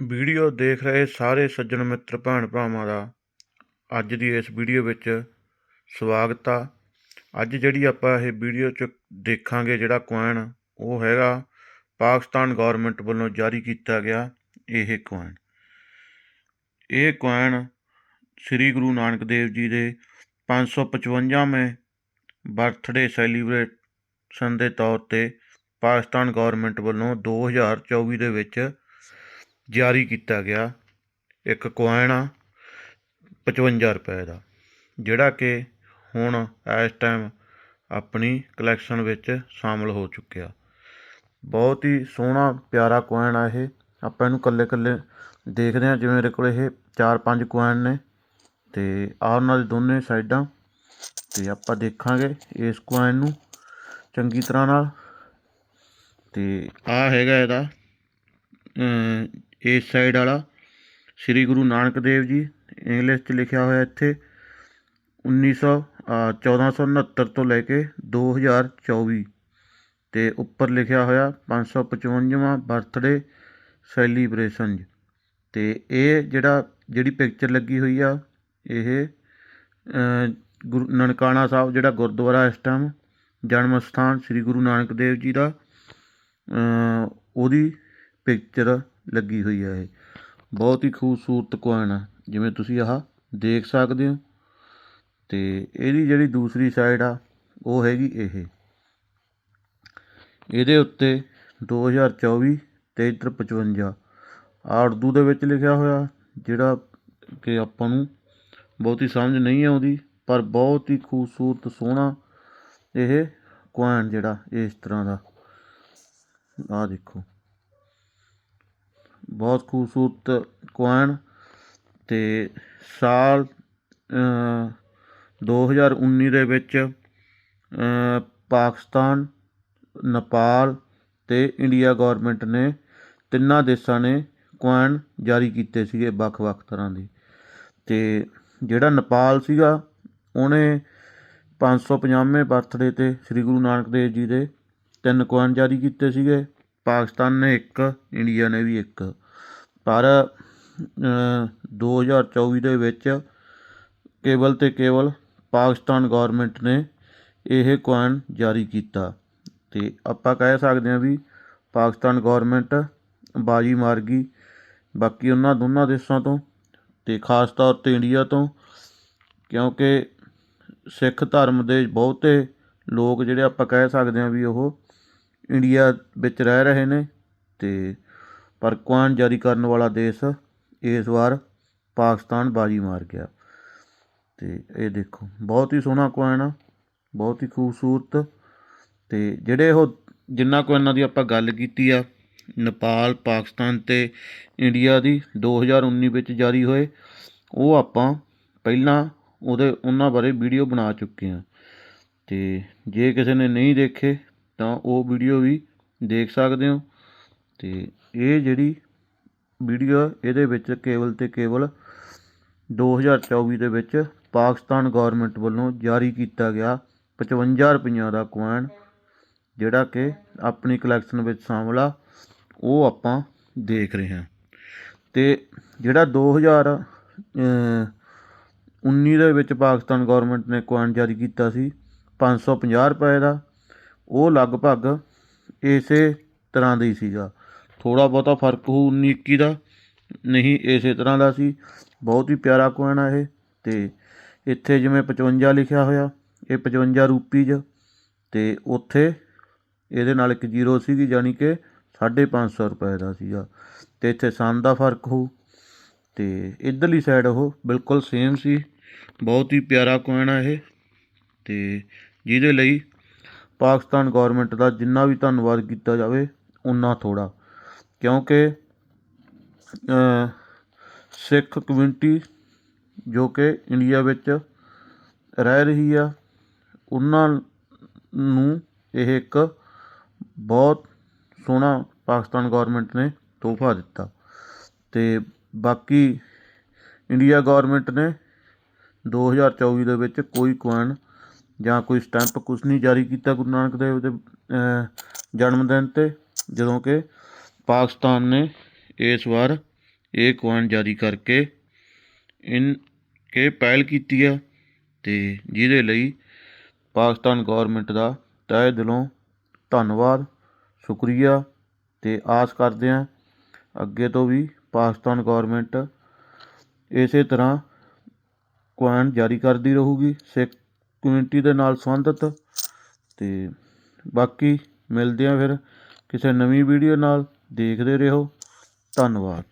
Video ਦੇਖ ਰਹੇ ਸਾਰੇ ਸੱਜਣ ਮਿੱਤਰ, ਭੈਣ ਭਰਾਵਾਂ ਦਾ ਅੱਜ ਦੀ ਇਸ ਵੀਡੀਓ ਵਿੱਚ ਸਵਾਗਤ ਆ। ਅੱਜ ਜਿਹੜੀ ਆਪਾਂ ਇਹ ਵੀਡੀਓ 'ਚ ਦੇਖਾਂਗੇ ਜਿਹੜਾ ਕੁਆਇਨ ਉਹ ਹੈਗਾ, ਪਾਕਿਸਤਾਨ ਗਵਰਨਮੈਂਟ ਵੱਲੋਂ ਜਾਰੀ ਕੀਤਾ ਗਿਆ ਇਹ ਕੁਆਇਨ ਇਹ ਕੁਆਇਨ ਸ੍ਰੀ ਗੁਰੂ ਨਾਨਕ ਦੇਵ ਜੀ ਦੇ 555ਵੇਂ ਬਰਥਡੇ ਸੈਲੀਬ੍ਰੇਸ਼ਨ ਦੇ ਤੌਰ ਤੇ ਪਾਕਿਸਤਾਨ ਗਵਰਨਮੈਂਟ ਵੱਲੋਂ 2024 ਦੇ ਵਿੱਚ ਜਾਰੀ ਕੀਤਾ ਗਿਆ ਇੱਕ ਕੁਆਇਨ ਆ 55 ਰੁਪਏ ਦਾ, ਜਿਹੜਾ ਕਿ ਹੁਣ ਇਸ ਟਾਈਮ ਆਪਣੀ ਕਲੈਕਸ਼ਨ ਵਿੱਚ ਸ਼ਾਮਲ ਹੋ ਚੁੱਕਿਆ। ਬਹੁਤ ਹੀ ਸੋਹਣਾ, ਪਿਆਰਾ ਕੁਆਇਨ ਆ ਇਹ। ਆਪਾਂ ਇਹਨੂੰ ਕੱਲੇ ਕੱਲੇ ਦੇਖਦੇ ਹਾਂ, ਜਿਵੇਂ ਮੇਰੇ ਕੋਲ ਇਹ ਚਾਰ ਪੰਜ ਕੁਆਇਨ ਨੇ ਤੇ ਆਹ ਉਹਨਾਂ ਦੀ ਦੋਨੇ ਸਾਈਡਾਂ ਤੇ ਆਪਾਂ ਦੇਖਾਂਗੇ ਇਸ ਕੁਆਇਨ ਨੂੰ ਚੰਗੀ ਤਰ੍ਹਾਂ ਨਾਲ। ਤੇ ਆਹ ਹੈਗਾ ਇਹਦਾ ਇਸ ਸਾਈਡ ਵਾਲਾ ਸ੍ਰੀ ਗੁਰੂ ਨਾਨਕ ਦੇਵ ਜੀ ਇੰਗਲਿਸ਼ 'ਚ ਲਿਖਿਆ ਹੋਇਆ ਇੱਥੇ 1900 ਅ, 1469 ਤੋਂ ਲੈ ਕੇ 2024 ਤੇ ਉੱਪਰ ਲਿਖਿਆ ਹੋਇਆ 555ਵਾਂ ਬਰਥਡੇ ਸੈਲੀਬ੍ਰੇਸ਼ਨ ਤੇ ਇਹ ਜਿਹੜਾ ਜਿਹੜੀ ਪਿਕਚਰ ਲੱਗੀ ਹੋਈ ਆ ਇਹ ਗੁਰੂ ਨਨਕਾਣਾ ਸਾਹਿਬ ਜਿਹੜਾ ਗੁਰਦੁਆਰਾ ਇਸ ਟਾਈਮ ਜਨਮ ਸਥਾਨ ਸ੍ਰੀ ਗੁਰੂ ਨਾਨਕ ਦੇਵ ਜੀ ਦਾ ਉਹਦੀ ਪਿਕਚਰ ਲੱਗੀ ਹੋਈ ਹੈ ਇਹ। ਬਹੁਤ ਹੀ ਖੂਬਸੂਰਤ ਕੁਆਇਨ ਆ। ਜਿਵੇਂ ਤੁਸੀਂ ਆਹ ਦੇਖ ਸਕਦੇ ਹੋ। ਤੇ ਇਹਦੀ ਜਿਹੜੀ ਦੂਸਰੀ ਸਾਈਡ ਆ, ਉਹ ਹੈਗੀ ਇਹ। ਇਹਦੇ ਉੱਤੇ 2024 ਤੇ ਇੱਧਰ 55 ਉਰਦੂ ਦੇ ਵਿੱਚ ਲਿਖਿਆ ਹੋਇਆ, ਜਿਹੜਾ ਕਿ ਆਪਾਂ ਨੂੰ ਬਹੁਤੀ ਸਮਝ ਨਹੀਂ ਆਉਂਦੀ, ਪਰ ਬਹੁਤ ਹੀ ਖੂਬਸੂਰਤ, ਸੋਹਣਾ ਇਹ ਕੁਆਇਨ ਜਿਹੜਾ ਇਸ ਤਰ੍ਹਾਂ ਦਾ। ਆਹ ਦੇਖੋ। ਬਹੁਤ ਖੂਬਸੂਰਤ ਕੁਆਇਨ ਅਤੇ ਸਾਲ ਦੋ ਹਜ਼ਾਰ ਉੱਨੀ ਦੇ ਵਿੱਚ ਪਾਕਿਸਤਾਨ, ਨੇਪਾਲ ਅਤੇ ਇੰਡੀਆ ਗੌਰਮੈਂਟ ਨੇ ਤਿੰਨਾਂ ਦੇਸ਼ਾਂ ਨੇ ਕੁਆਇਨ ਜਾਰੀ ਕੀਤੇ ਸੀਗੇ ਵੱਖ-ਵੱਖ ਤਰ੍ਹਾਂ ਦੇ। ਅਤੇ ਜਿਹੜਾ ਨੇਪਾਲ ਸੀਗਾ, ਉਹਨੇ 550ਵੇਂ ਬਰਥਡੇ ਤੇ ਸ੍ਰੀ ਗੁਰੂ ਨਾਨਕ ਦੇਵ ਜੀ ਦੇ ਤਿੰਨ ਕੁਆਇਨ ਜਾਰੀ ਕੀਤੇ ਸੀਗੇ। ਪਾਕਿਸਤਾਨ ਨੇ ਇੱਕ, ਇੰਡੀਆ ਨੇ ਵੀ ਇੱਕ। ਪਰ ਦੋ ਹਜ਼ਾਰ ਚੌਵੀ ਦੇ ਵਿੱਚ ਕੇਵਲ ਤੇ ਕੇਵਲ ਪਾਕਿਸਤਾਨ ਗੌਰਮੈਂਟ ਨੇ ਇਹ ਕੁਆਇਨ ਜਾਰੀ ਕੀਤਾ। ਅਤੇ ਆਪਾਂ ਕਹਿ ਸਕਦੇ ਹਾਂ ਵੀ ਪਾਕਿਸਤਾਨ ਗੌਰਮੈਂਟ ਬਾਜੀ ਮਾਰ ਗਈ। ਬਾਕੀ ਉਹਨਾਂ ਦੋਨਾਂ ਦੇਸ਼ਾਂ ਤੋਂ ਅਤੇ ਖਾਸ ਤੌਰ ਤੇ ਇੰਡੀਆ ਤੋਂ, ਕਿਉਂਕਿ ਸਿੱਖ ਧਰਮ ਦੇ ਬਹੁਤੇ ਲੋਕ ਜਿਹੜੇ ਆਪਾਂ ਕਹਿ ਸਕਦੇ ਹਾਂ ਵੀ ਉਹ ਇੰਡੀਆ ਵਿੱਚ ਰਹਿ ਰਹੇ ਨੇ ਅਤੇ ਪਰ ਕੁਆਇਨ ਜਾਰੀ ਕਰਨ ਵਾਲਾ ਦੇਸ਼ ਇਸ ਵਾਰ ਪਾਕਿਸਤਾਨ ਬਾਜੀ ਮਾਰ ਗਿਆ। ਅਤੇ ਇਹ ਦੇਖੋ, ਬਹੁਤ ਹੀ ਸੋਹਣਾ ਕੁਆਇਨ ਆ, ਬਹੁਤ ਹੀ ਖੂਬਸੂਰਤ। ਅਤੇ ਜਿਹੜੇ ਉਹ, ਜਿੰਨਾ ਕੁਆਇਨਾਂ ਦੀ ਆਪਾਂ ਗੱਲ ਕੀਤੀ ਆ, ਨੇਪਾਲ, ਪਾਕਿਸਤਾਨ ਤੇ ਇੰਡੀਆ ਦੀ 2019 ਵਿੱਚ ਜਾਰੀ ਹੋਏ, ਉਹ ਆਪਾਂ ਪਹਿਲਾਂ ਉਹਦੇ, ਉਹਨਾਂ ਬਾਰੇ ਵੀਡੀਓ ਬਣਾ ਚੁੱਕੇ ਹਾਂ ਤੇ ਜੇ ਕਿਸੇ ਨੇ ਨਹੀਂ ਦੇਖੇ, ਤਾਂ ਉਹ ਵੀਡੀਓ ਵੀ ਦੇਖ ਸਕਦੇ ਹੋ। ਤੇ ਇਹ ਜਿਹੜੀ ਵੀਡੀਓ ਇਹਦੇ ਵਿੱਚ ਕੇਵਲ ਤੇ ਕੇਵਲ 2024 ਦੇ ਵਿੱਚ ਪਾਕਿਸਤਾਨ ਗਵਰਨਮੈਂਟ ਵੱਲੋਂ ਜਾਰੀ ਕੀਤਾ ਗਿਆ 55 ਰੁਪਈਆਂ ਦਾ ਕੁਆਇਨ ਜਿਹੜਾ ਕਿ ਆਪਣੀ ਕਲੈਕਸ਼ਨ ਵਿੱਚ ਸ਼ਾਮਲ ਆ ਉਹ ਆਪਾਂ ਦੇਖ ਰਹੇ ਹਾਂ। ਤੇ ਜਿਹੜਾ 2000 ਅ, 19 ਦੇ ਵਿੱਚ ਪਾਕਿਸਤਾਨ ਗਵਰਨਮੈਂਟ ਨੇ ਕੁਆਇਨ ਜਾਰੀ ਕੀਤਾ ਸੀ 550 ਰੁਪਏ ਦਾ ਉਹ ਲਗਭਗ ਇਸੇ ਤਰ੍ਹਾਂ ਦਾ ਹੀ ਸੀਗਾ। ਥੋੜ੍ਹਾ ਬਹੁਤਾ ਫ਼ਰਕ ਹੋਊ 19 21 ਦਾ। ਨਹੀਂ, ਇਸੇ ਤਰ੍ਹਾਂ ਦਾ ਸੀ। ਬਹੁਤ ਹੀ ਪਿਆਰਾ ਕੁਆਇਨ ਆ ਇਹ। ਤੇ ਇੱਥੇ ਜਿਵੇਂ 55 ਲਿਖਿਆ ਹੋਇਆ, ਇਹ 55 ਰੂਪੀਜ ਤੇ ਉੱਥੇ ਇਹਦੇ ਨਾਲ ਇੱਕ ਜ਼ੀਰੋ ਸੀਗੀ ਜਾਨੀ ਕਿ 550 ਰੁਪਏ ਦਾ ਸੀਗਾ। ਤੇ ਇੱਥੇ ਸਨ ਦਾ ਫ਼ਰਕ ਹੋਊ। ਤੇ ਇਧਰਲੀ ਸਾਈਡ ਉਹ ਬਿਲਕੁਲ ਸੇਮ ਸੀ। ਬਹੁਤ ਹੀ ਪਿਆਰਾ ਕੁਆਇਨ ਆ ਇਹ। ਤੇ ਜਿਹਦੇ ਲਈ ਪਾਕਿਸਤਾਨ ਗਵਰਨਮੈਂਟ ਦਾ ਜਿੰਨਾ ਵੀ ਧੰਨਵਾਦ ਕੀਤਾ ਜਾਵੇ ਉਨਾ ਥੋੜਾ ਕਿਉਂਕਿ ਸਿੱਖ ਕਮਿਊਨਿਟੀ ਜੋ ਕਿ ਇੰਡੀਆ ਵਿੱਚ ਰਹਿ ਰਹੀ ਆ, ਉਹਨਾਂ ਨੂੰ ਇਹ ਇੱਕ ਬਹੁਤ ਸੋਹਣਾ ਪਾਕਿਸਤਾਨ ਗੌਰਮੈਂਟ ਨੇ ਤੋਹਫਾ ਦਿੱਤਾ। ਅਤੇ ਬਾਕੀ ਇੰਡੀਆ ਗੌਰਮੈਂਟ ਨੇ 2024 ਦੇ ਵਿੱਚ ਕੋਈ ਕੁਆਇਨ ਜਾਂ ਕੋਈ ਸਟੈਂਪ ਕੁਛ ਨਹੀਂ ਜਾਰੀ ਕੀਤਾ ਗੁਰੂ ਨਾਨਕ ਦੇਵ ਦੇ ਜਨਮ ਦਿਨ ਤੇ, ਜਦੋਂ ਕਿ ਪਾਕਿਸਤਾਨ ਨੇ ਇਸ ਵਾਰ ਇਹ ਕੁਆਇਨ ਜਾਰੀ ਕਰਕੇ ਇਨ ਕੇ ਪਹਿਲ ਕੀਤੀ ਆ ਅਤੇ ਜਿਹਦੇ ਲਈ ਪਾਕਿਸਤਾਨ ਗੌਰਮੈਂਟ ਦਾ ਤਹਿ ਦਿਲੋਂ ਧੰਨਵਾਦ, ਸ਼ੁਕਰੀਆ ਅਤੇ ਆਸ ਕਰਦੇ ਹਾਂ ਅੱਗੇ ਤੋਂ ਵੀ ਪਾਕਿਸਤਾਨ ਗੌਰਮੈਂਟ ਇਸੇ ਤਰ੍ਹਾਂ ਕੁਆਇਨ ਜਾਰੀ ਕਰਦੀ ਰਹੂਗੀ, ਸਿੱਖ ਕਮਿਊਨਿਟੀ ਦੇ ਨਾਲ ਸੰਬੰਧਿਤ ਅਤੇ ਬਾਕੀ ਮਿਲਦੇ ਆ ਫਿਰ ਕਿਸੇ ਨਵੀਂ ਵੀਡੀਓ ਨਾਲ। ਦੇਖਦੇ ਰਹੋ। ਧੰਨਵਾਦ।